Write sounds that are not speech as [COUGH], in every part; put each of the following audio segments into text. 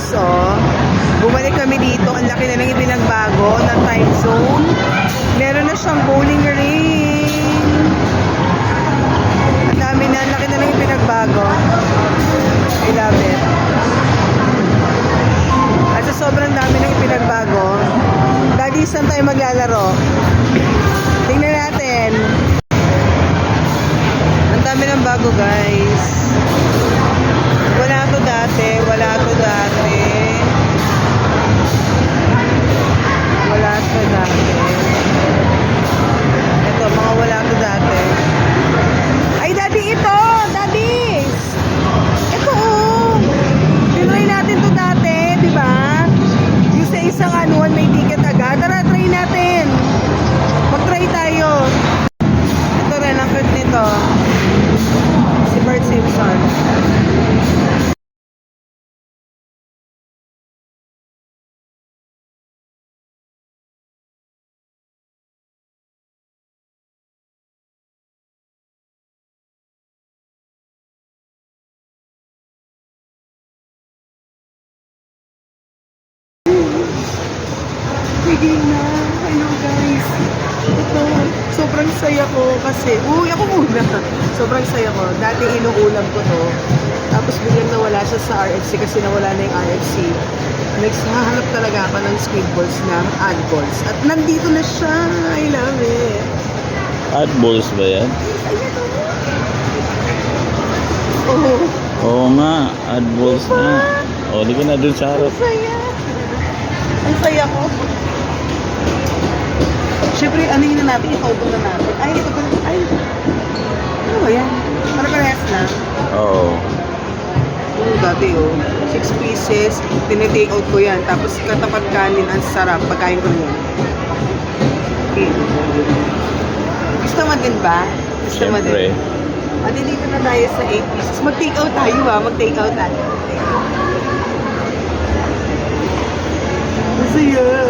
guys, oh. Bumalik kami dito. Ang laki na lang ipinagbago ng time zone. Meron na siyang bowling ring. Ang dami na. Ang laki na lang ipinagbago. I love it. At sa sobrang dami na ipinagbago, daddy, saan tayo maglalaro? Tingnan natin. Ang dami ng bago, guys. Sige na. Hello guys. Ito, sobrang saya ko kasi, uy, ako muna. [LAUGHS] Sobrang saya ko. Dati inuulam ko to. Tapos biglang nawala siya sa RFC kasi nawala na yung RFC. Next, hahanap talaga ako ng squid balls na ad balls. At nandito na siya. I love it. Balls ba yan? Oh, Oo nga, ad balls na. O, di ka na dun sa harap. ang saya. Ang saya ko. Ano yun na natin? Ito na natin. Ay, ito pa. Ay, ano ba yan? Para parehas na. Oo. Oo, dati oh. Six pieces, tinitake out ko yan. Tapos katapat kanin, ang sarap. Pagkain ko yan. Okay. Gusto mo din ba? Gusto mo din? At dito na tayo sa 8 pieces. Mag-take out tayo ah. Mag-take out tayo. Masaya.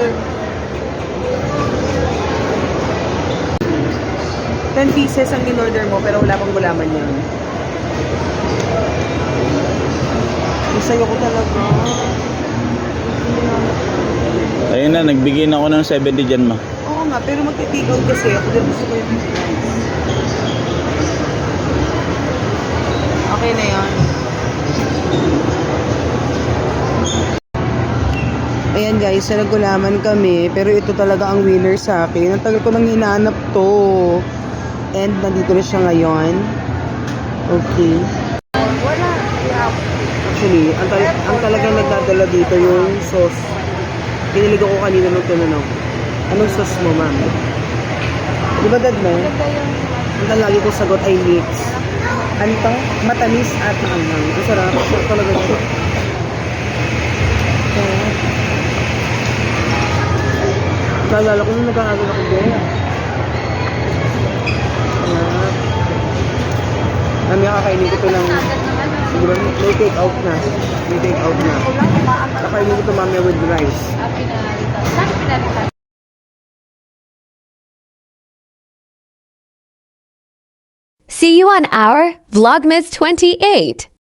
Ten pieces ang in-order mo pero wala pang gulaman yun. Masaya ko talaga. Ayun na, nagbigay na ako ng 70 dyan, ma. Oo nga, pero magti-take out kasi ako din gusto ko yung. Okay na yun. Ayan guys, so naggulaman kami, pero ito talaga ang winner sa akin. Ang tagal ko nang hinahanap to. And nandito na siya ngayon. Okay. Wala. Actually, ang, tal- ang talagang nagdadala dito yung sauce. Pinilig ako kanina nung tinanong. Anong sauce mo, ma'am? Di ba dad mo? Ang lagi ko sagot ay mix. Ano to? Matamis at maanghang. Ang sarap. Sarap talaga siya. Naalala ko nung nag-aaral ako doon. Kakainin ko ito ng... Siguro, may take out na. May take out na. Kakainin ko ito mami with rice. See you on our Vlogmas 28.